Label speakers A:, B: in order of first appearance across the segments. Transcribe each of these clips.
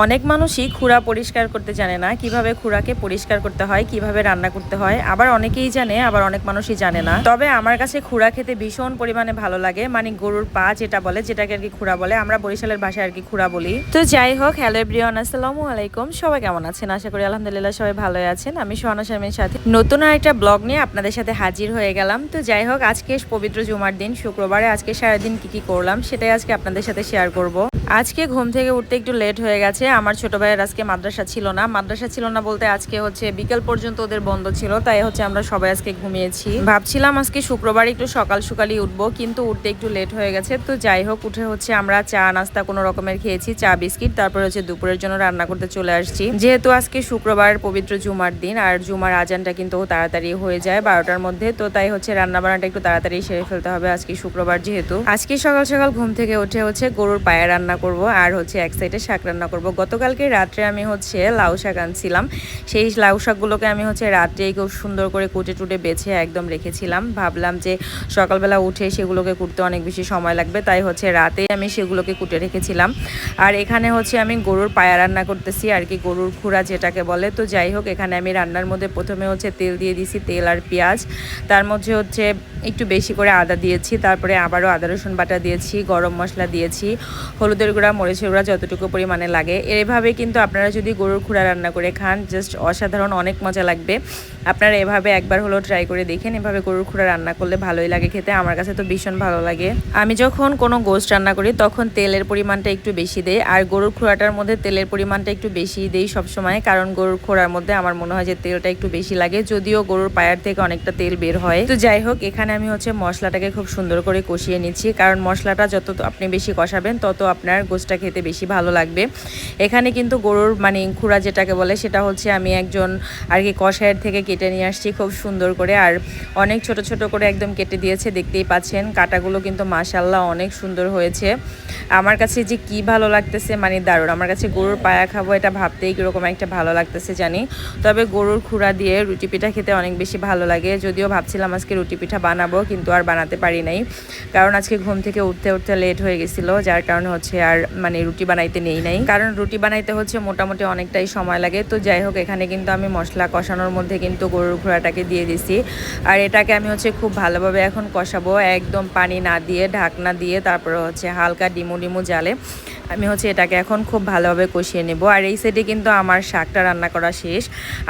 A: অনেক মানুষই খুঁড়া পরিষ্কার করতে জানে না, কীভাবে খুঁড়াকে পরিষ্কার করতে হয়, কীভাবে রান্না করতে হয়। আবার অনেকেই জানে, আবার অনেক মানুষই জানে না। তবে আমার কাছে খুঁড়া খেতে ভীষণ পরিমাণে ভালো লাগে। মানে গরুর পা যেটা বলে, যেটাকে আর কি খুঁড়া বলে, আমরা বরিশালের ভাষায় আর কি খুঁড়া বলি। তো যাই হোক, হ্যালো এভরিওয়ান, আসসালামু আলাইকুম। সবাই কেমন আছেন? আশা করি আলহামদুলিল্লাহ সবাই ভালো আছেন। আমি সোহানা শারমিনের সাথে নতুন আরেকটা ব্লগ নিয়ে আপনাদের সাথে হাজির হয়ে গেলাম। তো যাই হোক, আজকে পবিত্র জুমার দিন, শুক্রবারে আজকে সারাদিন কি কি করলাম, সেটাই আজকে আপনাদের সাথে শেয়ার করব। আজকে ঘুম থেকে উঠতে একটু লেট হয়ে গেছে। আমার ছোট ভাইয়ের আজকে মাদ্রাসা ছিল না। মাদ্রাসা ছিল না বলতে আজকে হচ্ছে বিকেল পর্যন্ত ওদের বন্ধ ছিল, তাই হচ্ছে আমরা সবাই আজকে ঘুমিয়েছি। ভাবছিলাম আজকে শুক্রবার একটু সকাল সকালই উঠবো, কিন্তু উঠতে একটু লেট হয়ে গেছে। তো যাই হোক, উঠে হচ্ছে আমরা চা, নাস্তা কোনো রকমের খেয়েছি, চা, বিস্কিট, তারপর হচ্ছে দুপুরের জন্য রান্না করতে চলে আসছি। যেহেতু আজকে শুক্রবার পবিত্র জুমার দিন, আর জুমার আজানটা কিন্তু তাড়াতাড়ি হয়ে যায় বারোটার মধ্যে, তো তাই হচ্ছে রান্না বান্নাটা একটু তাড়াতাড়ি সেরে ফেলতে হবে আজকে শুক্রবার যেহেতু। আজকে সকাল সকাল ঘুম থেকে উঠে হচ্ছে গরুর পায়ে রান্না করব আর হচ্ছে এক সাইডে শাক রান্না করব। গতকালকে রাত্রে আমি হচ্ছে লাউ শাক আনছিলাম। সেই লাউ শাকগুলোকে আমি হচ্ছে রাত্রেই খুব সুন্দর করে কুটে টুটে বেছে একদম রেখেছিলাম। ভাবলাম যে সকালবেলা উঠে সেগুলোকে কুটতে অনেক বেশি সময় লাগবে, তাই হচ্ছে রাতে আমি সেগুলোকে কুটে রেখেছিলাম। আর এখানে হচ্ছে আমি গরুর পায়া রান্না করতেছি, আর কি গরুর খুঁড়া যেটাকে বলে। তো যাই হোক, এখানে আমি রান্নার মধ্যে প্রথমে হচ্ছে তেল দিয়ে দিছি, তেল আর পেঁয়াজ। তার মধ্যে হচ্ছে একটু বেশি করে আদা দিয়েছি, তারপরে আবারও আদা রসুন বাটা দিয়েছি, গরম মশলা দিয়েছি হলুদের গুঁড়া, মরিচের গুঁড়া যতটুকু পরিমাণে লাগে। এভাবে কিন্তু আপনারা যদি গরুর খুঁড়া রান্না করে খান জাস্ট অসাধারণ, অনেক মজা লাগবে। আপনারা এভাবে একবার হলেও ট্রাই করে দেখেন, এভাবে গরুর খুঁড়া রান্না করলে ভালোই লাগে খেতে। আমার কাছে তো ভীষণ ভালো লাগে। আমি যখন কোনো গোস্ট রান্না করি, তখন তেলের পরিমাণটা একটু বেশি দেই। আর গরুর খোড়াটার মধ্যে তেলের পরিমাণটা একটু বেশি দেই সবসময়, কারণ গরুর খোড়ার মধ্যে আমার মনে হয় যে তেলটা একটু বেশি লাগে, যদিও গরুর পায়ের থেকে অনেকটা তেল বের হয়। তো যাই হোক, এখানে আমি হচ্ছে মশলাটাকে খুব সুন্দর করে কষিয়ে নিচ্ছি। কারণ মশলাটা যত আপনি বেশি কষাবেন, তত আপনার গোস্টটা খেতে বেশি ভালো লাগবে। এখানে কিন্তু গরুর মানে খুঁড়া যেটাকে বলে, সেটা হচ্ছে আমি একজন আর কি কষায়ের থেকে কেটে নিয়ে আসছি খুব সুন্দর করে। আর অনেক ছোট ছোট করে একদম কেটে দিয়েছে, দেখতেই পাচ্ছেন। কাটাগুলো কিন্তু মাশাল্লাহ অনেক সুন্দর হয়েছে। আমার কাছে যে কি ভালো লাগতেছে মানে দারুণ। আমার কাছে গরুর পায়া খাব, এটা ভাবতেই কীরকম একটা ভালো লাগতেছে জানি। তবে গরুর খুঁড়া দিয়ে রুটি পিঠা খেতে অনেক বেশি ভালো লাগে। যদিও ভাবছিলাম আজকে রুটি পিঠা বানাবো, কিন্তু আর বানাতে পারি নাই। কারণ আজকে ঘুম থেকে উঠতে উঠতে লেট হয়ে গেছিল, যার কারণে হচ্ছে আর মানে রুটি বানাইতে নেই নাই। কারণ রুটি বানাইতে হচ্ছে মোটামুটি অনেকটাই সময় লাগে। তো যাই হোক, এখানে কিন্তু আমি মশলা কষানোর মধ্যে কিন্তু গরুর ঘোড়াটাকে দিয়ে দিছি। আর এটাকে আমি হচ্ছে খুব ভালোভাবে এখন কষাবো। একদম পানি না দিয়ে, ঢাকনা দিয়ে, তারপরে হচ্ছে হালকা ডিমু ডিমু জালে। আমি হচ্ছে এটাকে এখন খুব ভালোভাবে কষিয়ে নেব। আর এই সাইডে কিন্তু আমার শাকটা রান্না করা শেষ।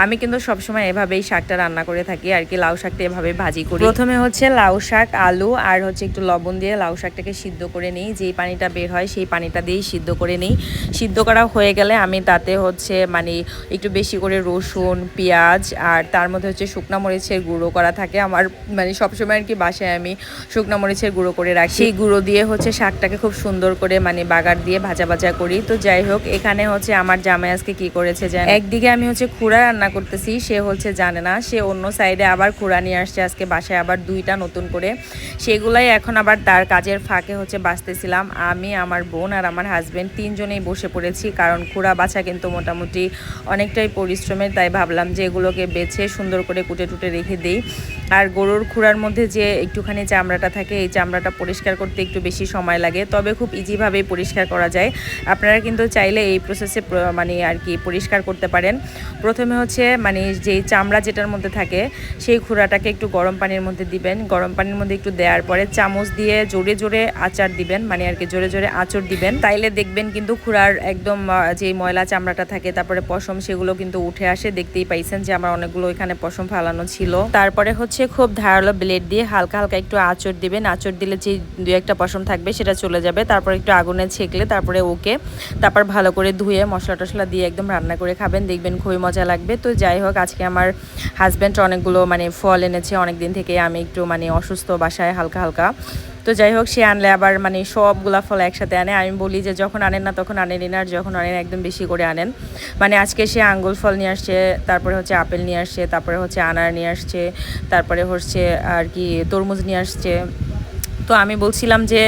A: আমি কিন্তু সবসময় এভাবেই শাকটা রান্না করে থাকি, আর কি লাউ শাকটা এভাবে ভাজি করি। প্রথমে হচ্ছে লাউ শাক, আলু, আর হচ্ছে একটু লবণ দিয়ে লাউ শাকটাকে সিদ্ধ করে নিই। যেই পানিটা বের হয় সেই পানিটা দিয়েই সিদ্ধ করে নিই। সিদ্ধ করা হয়ে গেলে আমি তাতে হচ্ছে মানে একটু বেশি করে রসুন, পেঁয়াজ, আর তার মধ্যে হচ্ছে শুকনো মরিচের গুঁড়ো করা থাকে। আমার মানে সবসময় আর কি বাসায় আমি শুকনো মরিচের গুঁড়ো করে রাখি। সেই গুঁড়ো দিয়ে হচ্ছে শাকটাকে খুব সুন্দর করে মানে বাগার দিয়ে ভাজা ভাজা করি। তো যাই হোক, এখানে হচ্ছে আমার জামাই আজকে কি করেছে জান একদিকে আমি হচ্ছে খুঁড়া রান্না করতেছি, সে হচ্ছে জানে না। সে অন্য সাইডে আবার খুঁড়া নিয়ে আসছে, আজকে বাসায় আবার দুইটা নতুন করে। সেগুলাই এখন আবার তার কাজের ফাঁকে হচ্ছে বাঁচতেছিলাম। আমি, আমার বোন আর আমার হাজব্যান্ড তিনজনেই বসে পড়েছি, কারণ খুঁড়া বাছা কিন্তু মোটামুটি অনেকটাই পরিশ্রমের, তাই ভাবলাম যে এগুলোকে বেছে সুন্দর করে কুটে টুটে রেখে দিই। আর গরুর খুঁড়ার মধ্যে যে একটুখানি চামড়াটা থাকে, এই চামড়াটা পরিষ্কার করতে একটু বেশি সময় লাগে, তবে খুব ইজিভাবেই পরিষ্কার করা যায়। আপনারা কিন্তু চাইলে এই প্রসেসে মানে আর কি পরিষ্কার করতে পারেন। প্রথমে হচ্ছে মানে যেই চামড়া যেটার মধ্যে থাকে, সেই খুঁড়াটাকে একটু গরম পানির মধ্যে দিবেন। গরম পানির মধ্যে একটু দেওয়ার পরে চামচ দিয়ে জোরে জোরে আচার দিবেন মানে আর কি জোরে জোরে আচর দিবেন। তাইলে দেখবেন কিন্তু খুঁড়ার একদম যে ময়লা চামড়াটা থাকে, তারপরে পশম, সেগুলো কিন্তু উঠে আসে। দেখতেই পাইছেন যে আমার অনেকগুলো এখানে পশম ফালানো ছিল। তারপরে হচ্ছে খুব ধারালো ব্লেড দিয়ে হালকা হালকা একটু আচর দিবেন। আচর দিলে যে দু একটা পশম থাকবে, সেটা চলে যাবে। তারপর একটু আগুনে ছেঁকলে তারপরে ওকে তারপর ভালো করে ধুয়ে মশলা টশলা দিয়ে একদম রান্না করে খাবেন। দেখবেন খুবই মজা লাগবে। তো যাই হোক, আজকে আমার হাজব্যান্ড অনেকগুলো মানে ফল এনেছে অনেক দিন থেকে। আমি একটু মানে অসুস্থ বাসায় হালকা হালকা। তো যাই হোক, সে আনলে আবার মানে সবগুলা ফল একসাথে আনে। আমি বলি যে, যখন আনেন না তখন আনেনি না, আর যখন আনেন একদম বেশি করে আনেন। মানে আজকে সে আঙ্গুল ফল নিয়ে আসছে, তারপরে হচ্ছে আপেল নিয়ে আসছে, তারপরে হচ্ছে আনার নিয়ে আসছে, তারপরে হচ্ছে আর কি তরমুজ নিয়ে আসছে। তো আমি বলছিলাম যে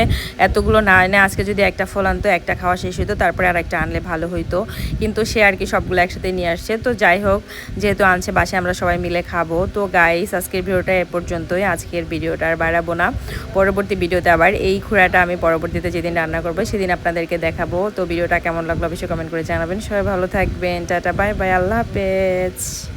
A: এতগুলো না এনে আজকে যদি একটা ফল আনতো, একটা খাওয়া শেষ হতো তারপরে আর একটা আনলে ভালো হইতো। কিন্তু সে আর কি সবগুলো একসাথে নিয়ে আসছে। তো যাই হোক, যেহেতু আনছে, বাসায় আমরা সবাই মিলে খাব। তো গাইস আজকের ভিডিওটা এ পর্যন্তই। আজকের ভিডিওটা আর বাড়াবো না। পরবর্তী ভিডিওতে আবার এই খুঁড়াটা আমি পরবর্তীতে যেদিন রান্না করব, সেদিন আপনাদেরকে দেখাবো। তো ভিডিওটা কেমন লাগল অবশ্যই কমেন্ট করে জানাবেন। সবাই ভালো থাকবেন। টাটা বাই বাই আল্লাহ হাফেজ।